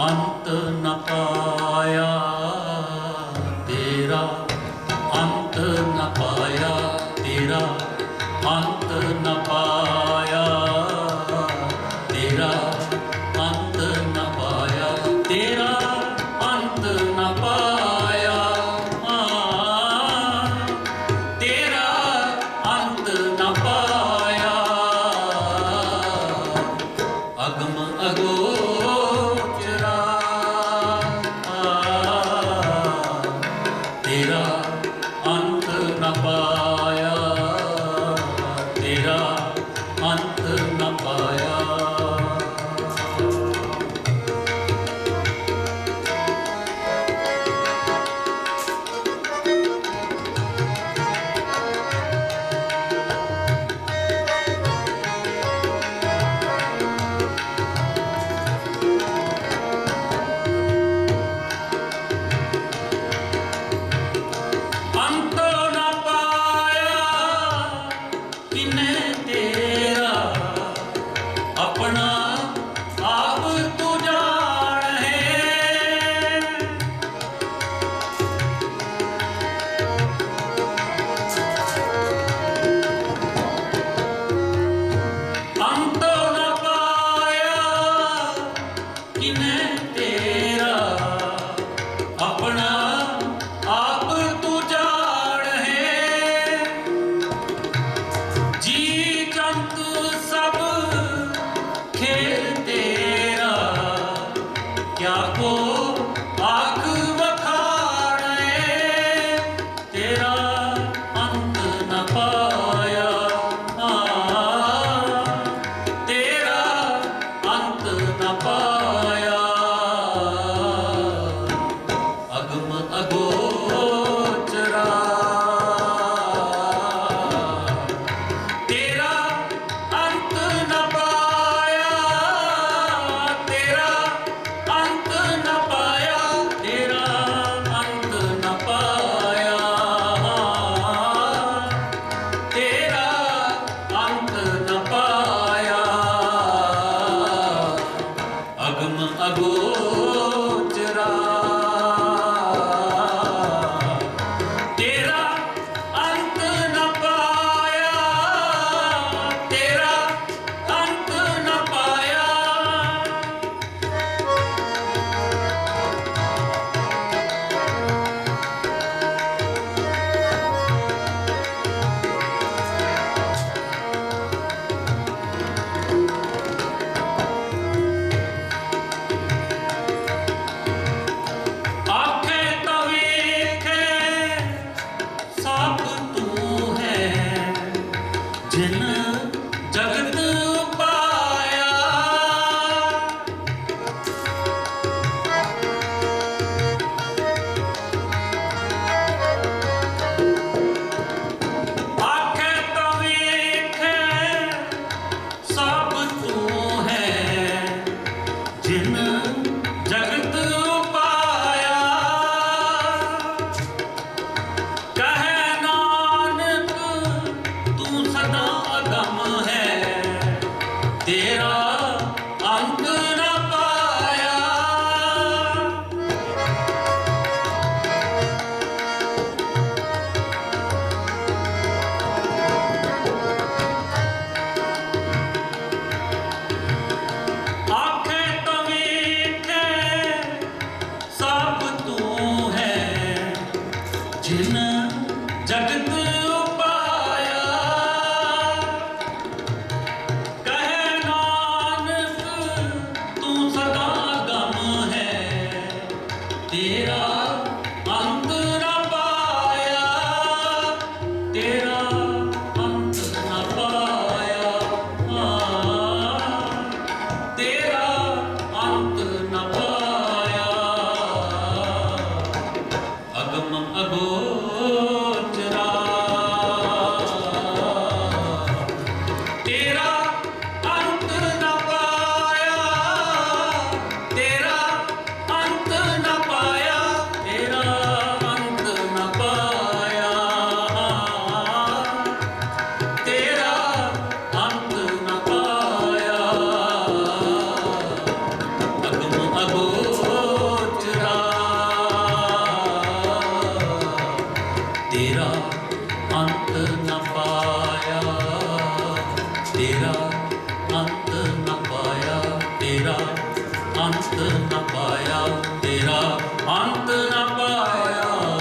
ਅੰਤ ਨ ਪਾਇਆ। ਤੇਰਾ ਅੰਤ ਨ ਪਾਇਆ ਤੇਰਾ ਅੰਤ ਨ ਪਾਇਆ 안녕 Deus. above. ਅੰਤ ਨ ਪਾਇਆ, ਤੇਰਾ ਅੰਤ ਨ ਪਾਇਆ, ਤੇਰਾ ਅੰਤ ਨ ਪਾਇਆ, ਤੇਰਾ ਅੰਤ ਨ ਪਾਇਆ।